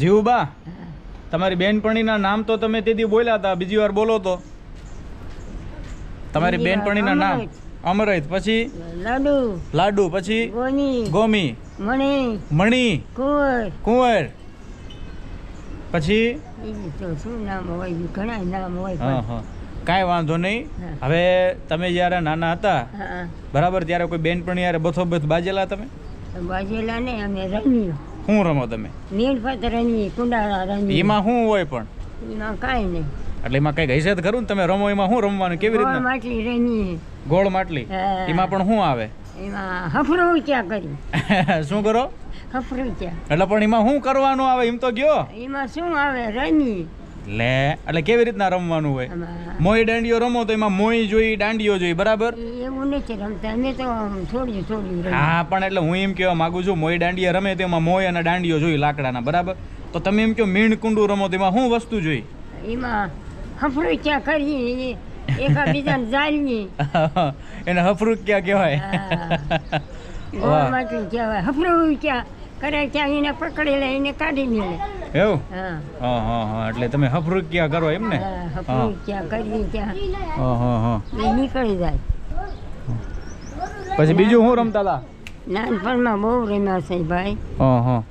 જીવુબા તમારી બેનપણીના નામ તો તમે તેથી બોલ્યા હતા બીજી વાર બોલો તો. તમારી બેનપણીના નામ. અમરત પછી? લાડુ. લાડુ પછી? ગોમી. મણી. મણી. કુંવર. કુંવર. પછી? શું નામ હોય ઘણા નામ હોય હા કાંઈ વાંધો નહીં. હવે તમે જ્યારે નાના હતા બરાબર ત્યારે કોઈ બેનપણી યારે બથોબથ બાજેલા તમે? બાજેલા નહીં અમે રમીએ. શું રમો તમે? કુંડાળા એમાં શું હોય પણ? એમાં કાંઈ નહીં. એટલે એમાં કઈ હશે તો ખરું ને તમે રમો એમાં શું રમવાનું કેવી રીતે રીતના? માટલી રમીએ. ગોળ માટલી? એમાં પણ શું આવે? એમાં હફરું ક્યાં કરી શું કરો? હફરું એટલે પણ એમાં શું કરવાનું આવે એમ તો ગયો? એમાં શું આવે? રમી લે એટલે કેવી રીતના રમવાનું હોય? મોઈ દાંડિયો રમો તો એમાં મોઈ જોઈ દાંડિયો જોઈ બરાબર? એવું નથી રમતા અમે તો આમ થોડી થોડી હા પણ એટલે હું એમ કહેવા માંગુ છું મોઈ દાંડિયા રમે તો એમાં મોઈ અને દાંડિયો જોઈ લાકડાના બરાબર? તો તમે એમ કહો મીણ કુંડું રમો તો એમાં શું વસ્તુ જોઈ? એમાં હફરું ક્યાં કરી એકાબીજાને જાળીએ. એને હફરું ક્યાં કહેવાય ગોળ. માટલી કહેવાય હફરું ક્યાં કરે ક્યાં એને પકડી લે એને કાઢી લે. એવું? હા. હા હા એટલે તમે હફરૂક ક્યાં કરો એમ ને? હા, હફરું ક્યાં કરીએ ત્યાં. હા હા હા. એ નીકળી જાય. પછી બીજું શું રમતા હતા? નાનપણમાં બહુ રમ્યા છે ભાઈ. હા હા.